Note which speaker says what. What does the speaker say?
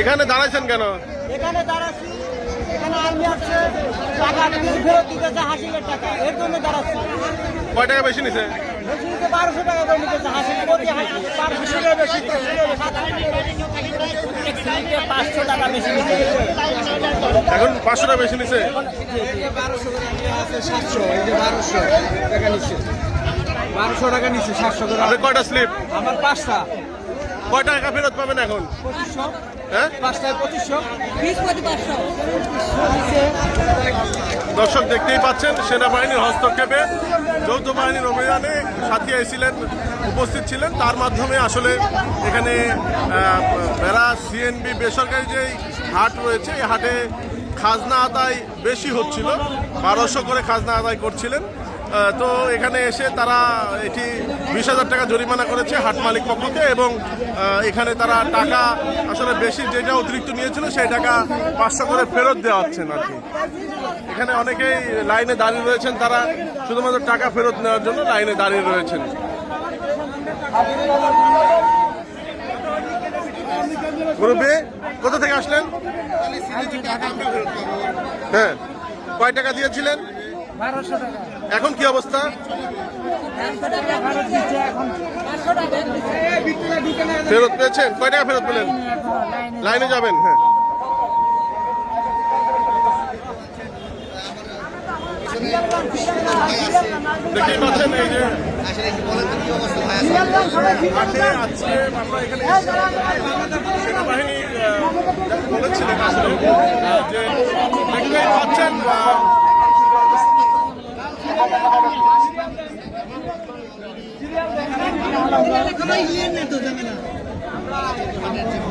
Speaker 1: এখানে দাঁড়াইছেন কেন?
Speaker 2: এখানে দাঁড়াচ্ছি। এখানে আর্মি আসছে। টাকা ফেরত দিতেছে হাসিলের টাকা। এর জন্য দাঁড়াচ্ছি।
Speaker 1: কয় টাকা বেশি নিছে?
Speaker 2: বেশি নিতে বারোশো টাকা করে নিতেছে হাসিল। প্রতি হাসিল? বারোশো টাকা বেশি। পাঁচশো টাকা বেশি
Speaker 1: এখন পাঁচশো টাকা বেশি নিছে?
Speaker 2: বারোশো সাতশো এই যে বারোশো টাকা নিচ্ছে বারোশো টাকা নিচ্ছে সাতশো।
Speaker 1: আপনি কয়টা স্লিপ?
Speaker 2: আমার পাঁচটা।
Speaker 1: কয় টাকা ফেরত পাবেন এখন? হ্যাঁ? দর্শক দেখতেই পাচ্ছেন, সেনাবাহিনীর হস্তক্ষেপে, যৌথ বাহিনীর অভিযানে সাথী ছিলেন উপস্থিত ছিলেন। তার মাধ্যমে আসলে এখানে বেড়া সিএনবি বেসরকারি যেই হাট রয়েছে, এই হাটে খাজনা আদায় বেশি হচ্ছিল। বারোশো করে খাজনা আদায় করছিলেন। তো এখানে এসে তারা এটি বিশ হাজার টাকা জরিমানা করেছে হাট মালিক পক্ষকে এবং এখানে তারা টাকা আসলে বেশি যেটা অতিরিক্ত নিয়েছিল সেই টাকা পাঁচশো করে ফেরত দেওয়া হচ্ছে আর কি এখানে অনেকেই লাইনে দাঁড়িয়ে রয়েছেন, তারা শুধুমাত্র টাকা ফেরত নেওয়ার জন্য লাইনে দাঁড়িয়ে রয়েছেন। মুরব্বী, কোথা থেকে আসলেন? হ্যাঁ কয় টাকা দিয়েছিলেন? এখন কি অবস্থা?
Speaker 3: ফেরত
Speaker 1: পেয়েছেন? কয় টাকা ফেরত পেলেন? লাইনে যাবেন হ্যাঁ। সেনাবাহিনী বলেছিলেন আসলে, যে দেখতেই পাচ্ছেন
Speaker 3: আমার